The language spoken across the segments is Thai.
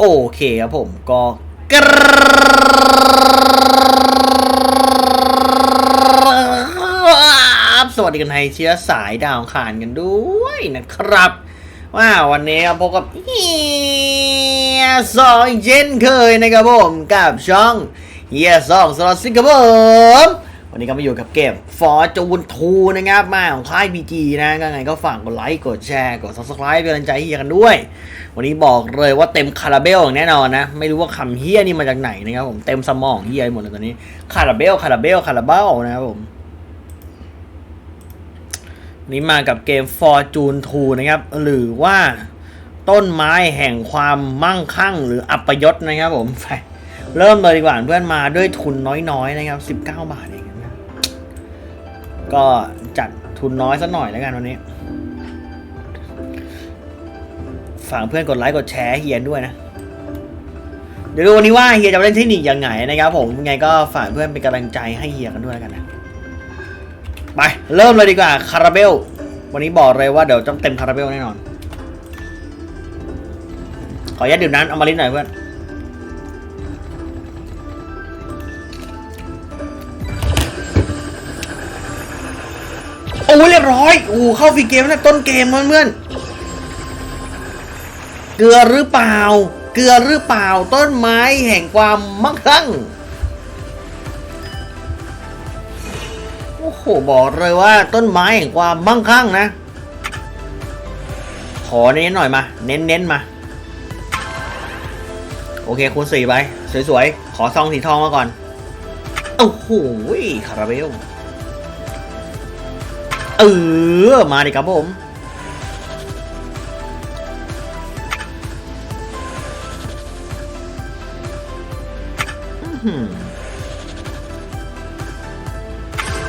โอเคครับผมก็กราบสวัสดีกันไทยเชื้อสายดาวขานกันด้วยนะครับ ว่าวันนี้พบกับเฮียสองเช่นเคยนะครับผม กับช่องเฮียสองสล็อตซิงครับผม วันนี้ก็มาอยู่กับเกมฟอร์จูนทูนะครับมาของค่ายบีจีนะก็ไงก็ฝากกดไลค์กดแชร์กด subscribe เป็นกำลังใจให้กันด้วย วันนี้บอกเลยว่าเต็มคาราเบลอย่างแน่นอนนะ ไม่รู้ว่าคำเฮี้ยนี่มาจากไหนนะครับผมเต็มสมองเฮี้ยหมดเลยตอนนี้คาราเบลคาราเบลคาราเบลนะครับผมนี้มากับเกม Fortune 2 นะครับ หรือว่าต้นไม้แห่งความมั่งคั่ง หรืออัปยศนะครับผมไปเริ่มเลยดีกว่าเพื่อนมาด้วยทุนน้อยๆนะครับ 19 บาทเอง ก็จัดทุนน้อยสักหน่อยแล้วกันวันนี้ฝากเพื่อนกดไลค์กดแชร์เฮียนด้วยนะ เดี๋ยวดูวันนี้ว่าเฮียจะเล่นเทคนิคยังไงนะครับผมยังไงก็ฝากเพื่อนเป็นกำลังใจให้เฮียกันด้วยแล้วกันนะไปเริ่มเลยดีกว่าคาราเบล วันนี้บอกเลยว่าเดี๋ยวต้องเต็มคาราเบลแน่นอน ขออนุญาตดื่มน้ำเอามาลิ้นหน่อยเพื่อน เรียบร้อยโอ้เข้าฟรีเกมแล้วต้นเกมเพื่อนเกลือหรือเปล่า เกลือหรือเปล่าต้นไม้แห่งความมั่งคั่งโอ้โหบอกเลยว่าต้นไม้แห่งความมั่งคั่งนะ ขอเน้นหน่อยมา เน้นเน้นๆมา โอเคคูณสี่ไป สวยๆ ขอซองสีทองมาก่อน โอ้โหคาราเบล เออ มาดิครับผม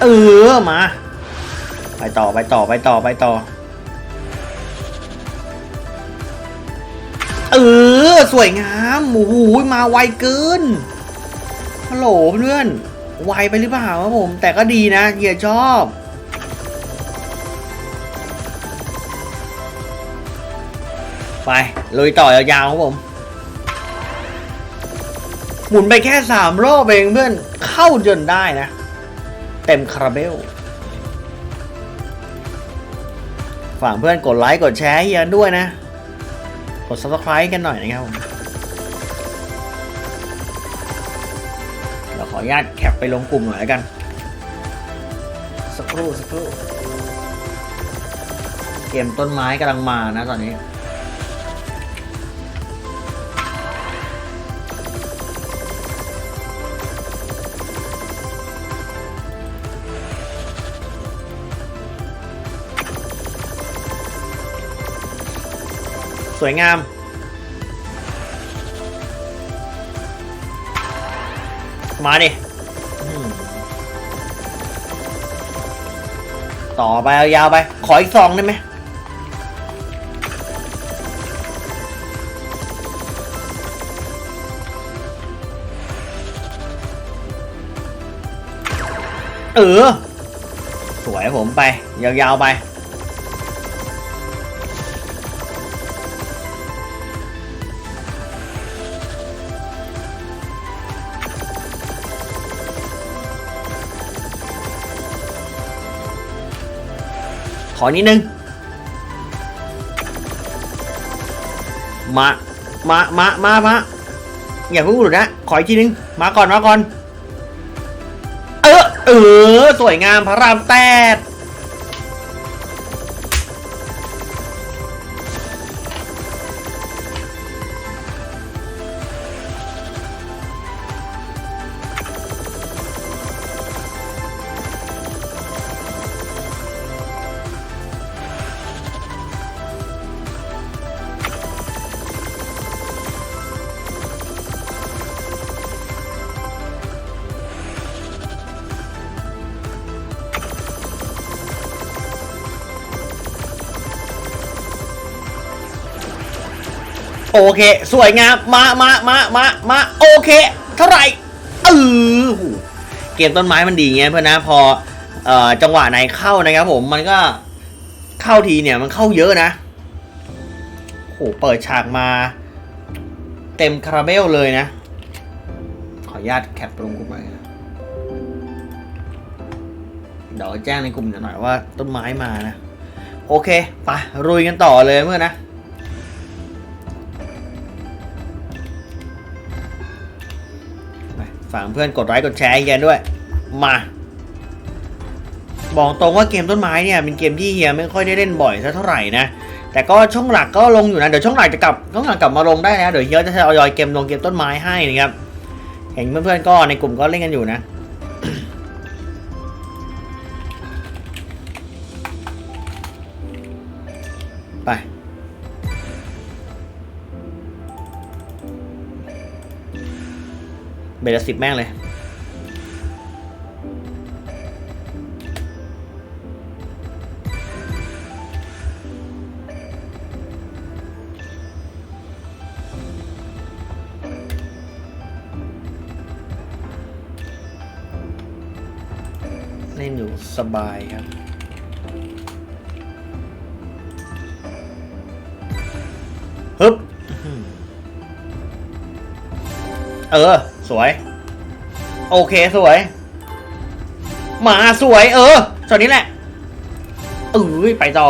เออ มา ไปต่อไปต่อไปต่อไปต่อ เออ สวยงามโอ้โหมาไวเกินฮัลโหลเพื่อน ไวไปหรือเปล่าครับผม แต่ก็ดีนะเฮียชอบ ไปลุยต่อยาวๆครับผม หมุนไปแค่สามรอบเองเพื่อน เข้าจนได้นะ เต็มคาราเบลฝากเพื่อนกดไลค์กดแชร์ให้กันด้วยนะ กด subscribe กันหน่อยนะครับผมเราขออนุญาตแคปไปลงกลุ่มหน่อยกัน สักครู่สักครู่ เกมต้นไม้กำลังมานะตอนนี้ สวยงาม มาดิอืมต่อไปยาวๆไป ขออีกซองได้ไหมเออ สวยผมไป ยาวๆไป ขอนิดนึง มา มา มา มา มา อย่าเพิ่งหลุดนะ ขออีกทีนึง มาก่อน มาก่อน เออ เออ สวยงามพระรามแปด โอเค สวยงามมามามามามาโอเค เท่าไหร่เออหูเกมต้นไม้มันดีไงเพื่อนนะพอเอ่อจังหวะไหนเข้านะครับผมมันก็เข้าทีเนี่ยมันเข้าเยอะนะโหเปิดฉากมา เต็มคาราเบลเลยนะ ขออนุญาตแคปลงกลุ่มหน่อยเดี๋ยวแจ้งในกลุ่มหน่อยว่าต้นไม้มานะ โอเคไปรุยกันต่อเลยเมื่อนะ ฝากเพื่อนกดไลค์กดแชร์ให้แกด้วย มา บอกตรงว่าเกมต้นไม้เนี่ยเป็นเกมที่เฮียไม่ค่อยได้เล่นบ่อยสักเท่าไหร่นะ แต่ก็ช่องหลักก็ลงอยู่นะเดี๋ยวช่องหลักจะกลับช่องหลักกลับมาลงได้แล้วเดี๋ยวเฮียจะทยอยเกมลงเกมต้นไม้ให้นะครับ เห็นเพื่อนๆก็ในกลุ่มก็เล่นกันอยู่นะ เบลสิบแม่งเลยเล่นอยู่สบายครับ ฮึบ เออ สวย โอเคสวย มาสวย เออช็อตนี้แหละเอ้ยไปต่อ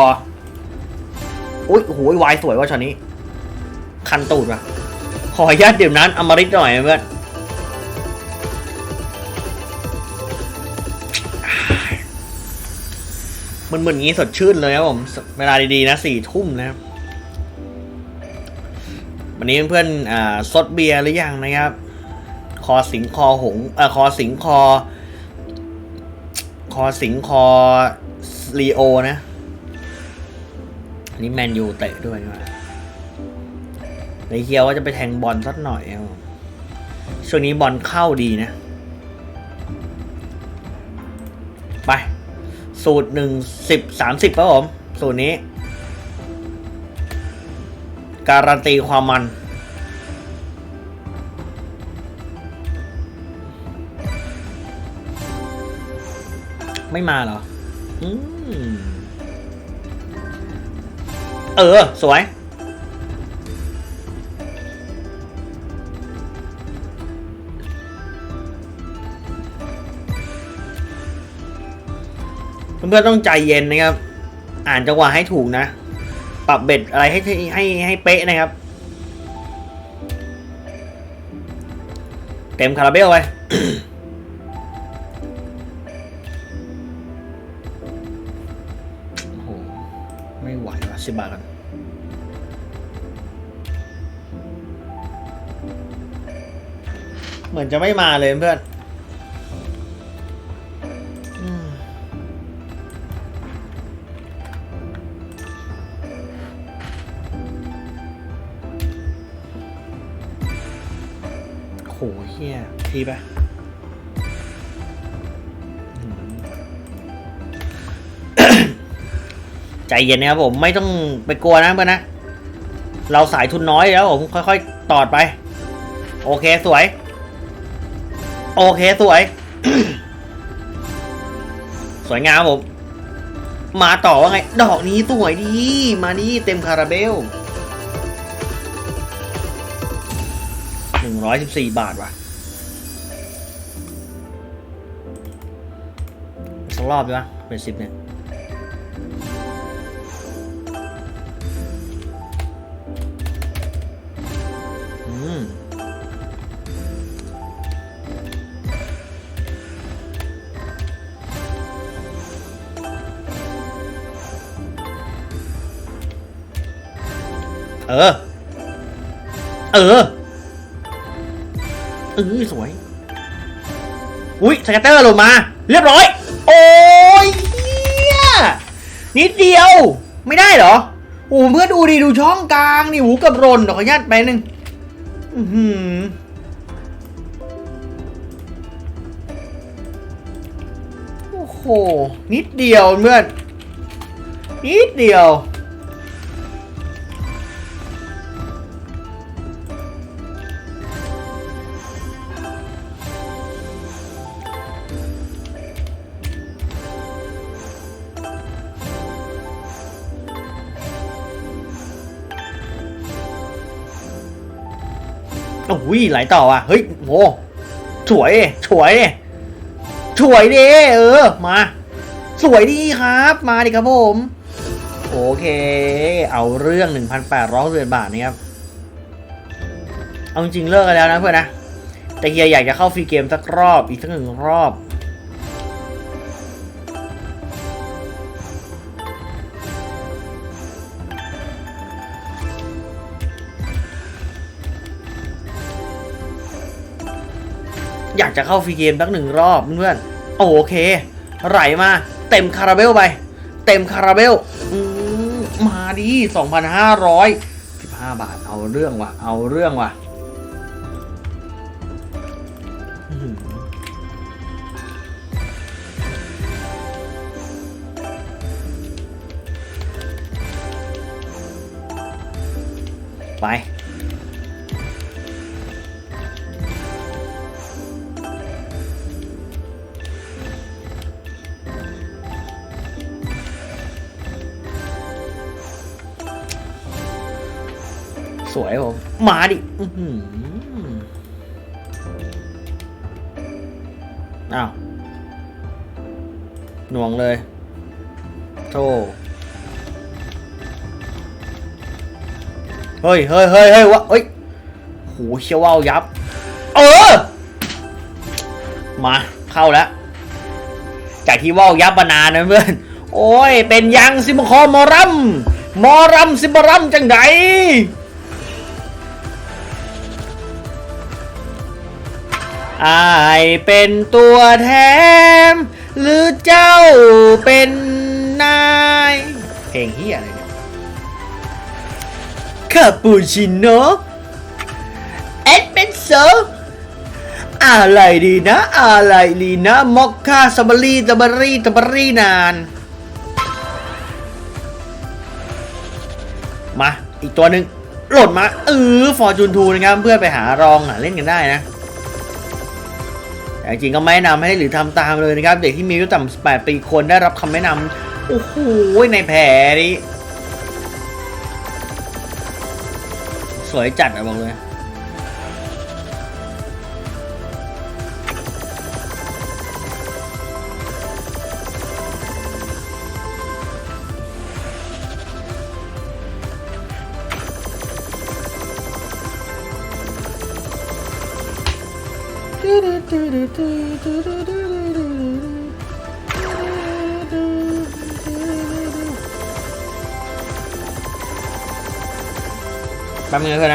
อุ้ยโอ้โหวายสวยว่ะช็อตนี้ คันตูดว่ะขออนุญาตดื่มน้ำอมฤตหน่อยเพื่อนมันเหมือนงี้สดชื่นเลยครับผม เวลาดีๆนะสี่ทุ่มนะครับ วันนี้เพื่อนๆอ่าซดเบียร์หรือยังนะครับ คอสิงคอหงเอ่อคอสิงคอ คอสิงคอลีโอนะอันนี้แมนยูเตะด้วยนะในเฮียว่าจะไปแทงบอลสักหน่อยช่วงนี้บอลเข้าดีนะ ไป สูตรหนึ่งสิบสามสิบครับผม สูตรนี้ การันตีความมัน ไม่มาเหรออืมเออ สวย เพื่อนๆต้องใจเย็นนะครับ อ่านจังหวะให้ถูกนะ ปรับเบ็ดอะไรให้ให้ให้ให้เป๊ะนะครับ เต็มคาราเบลไป สิบบาทกันเหมือนจะไม่มาเลยเพื่อนโหเฮียทีปะ ใจเย็นนะครับผมไม่ต้องไปกลัวนะเพื่อนนะเราสายทุนน้อยแล้วผมค่อยๆตอดไป โอเคสวย โอเคสวย สวยงามผมมาต่อว่าไง ดอกนี้สวยดี มานี่เต็มคาราเบลหนึ่งร้อยสิบสี่บาทว่ะสักรอบดีวะเป็นสิบเนี่ย เออ เออเออสวย อุ้ยสแกตเตอร์ล่นมา เรียบร้อย โอ้ยเฮียนิดเดียว ไม่ได้เหรอโอ้เพื่อนดูดิดูช่องกลางนี่หูกับรนเดี๋ยวขออนุญาตไปหนึ่งอื้อหือโอ้โห นิดเดียวเพื่อน นิดเดียว โอ้ยไหลต่อว่ะ เฮ้ยโหสวยสวยสวยดิเออ มา สวยดีครับ มาดิครับผม โอเค เอาเรื่อง1,800เรือนบาทนะครับ เอาจริงเลิกกันแล้วนะเพื่อนนะ แต่เฮียอยากจะเข้าฟรีเกมสักรอบอีกสักหนึ่งรอบ อยากจะเข้าฟรีเกมสักหนึ่งรอบเพื่อนโอเค ไหลมา เต็มคาราเบลไป เต็มคาราเบลอืมมาดี2,500 15 บาทเอาเรื่องว่ะ เอาเรื่องว่ะไป สวยผมมาดิอื้อหืออ้าวหน่วงเลยโธ่เฮ้ยเฮ้ยเฮ้ยเฮ้ยวะเฮ้ยโหเชี่ยวว่าวยับ เออ มาเข้าแล้วจากที่ว่าวยับมานานนะเพื่อน โอ้ย เป็นยังซิมคอมอรัมมอรัมซิมรัมจังได อายเป็นตัวแทนหรือเจ้าเป็นนาย เพลงเฮียอะไรเนี่ยคาปูชิโน่เอสเปนโซอะไรดีนะ อะไรดีนะมอคค่าสตรอเบอรี่สตรอเบอรี่สตรอเบอรี่นาน มา อีกตัวหนึ่งโหลดมาเออฟอร์จูนทูนะครับ เพื่อนไปหารองหาเล่นกันได้นะ แต่จริงก็ไม่แนะนำให้หรือทำตามเลยนะครับ เด็กที่มีอายุต่ำ18ปีควรได้รับคำแนะนำโอ้โหในแผลนี้สวยจัดอะบอกเลย แป๊บนึงนะเพื่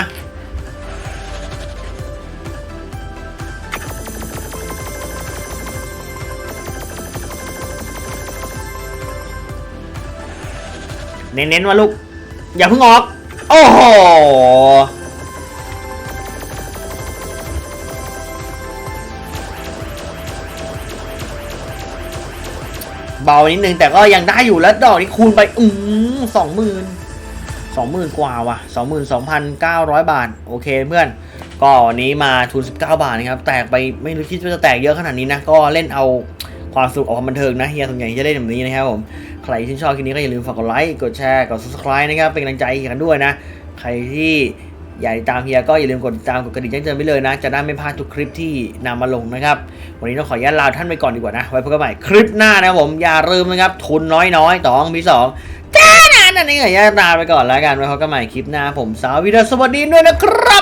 อ เน้นๆว่าลูก อย่าเพิ่งออก โอ้โหเบานิดนึงแต่ก็ยังได้อยู่แล้วดอกนี้คูณไปอืมสองหมื่นสองหมื่นกว่าว่ะสองหมื่นสองพันเก้าร้อยบาท โอเคเพื่อน ก็วันนี้มาทุนสิบเก้าบาทนะครับ แตกไปไม่รู้คิดว่าจะแตกเยอะขนาดนี้นะ ก็เล่นเอาความสนุกเอาความบันเทิงนะเฮียส่วนใหญ่จะได้แบบนี้นะครับผม ใครที่ชอบคลิปนี้ก็อย่าลืมฝากกดไลค์กดแชร์กด subscribe นะครับเป็นกำลังใจให้กันด้วยนะ ใครที่อยากติดตามเฮียก็อย่าลืมกดติดตามกดกระดิ่งแจ้งเตือนไปเลยนะ จะได้ไม่พลาดทุกคลิปที่นำมาลงนะครับ วันนี้ต้องขออนุญาตลาท่านไปก่อนดีกว่านะ ไว้พบกันใหม่คลิปหน้านะครับผมอย่าลืมนะครับ ทุนน้อยๆต่องมีสองจ้านะนั่นเองขออนุญาตลาไปก่อนแล้วกันไว้พบกันใหม่คลิปหน้าผมสาววิดีโอสวัสดีด้วยนะครับ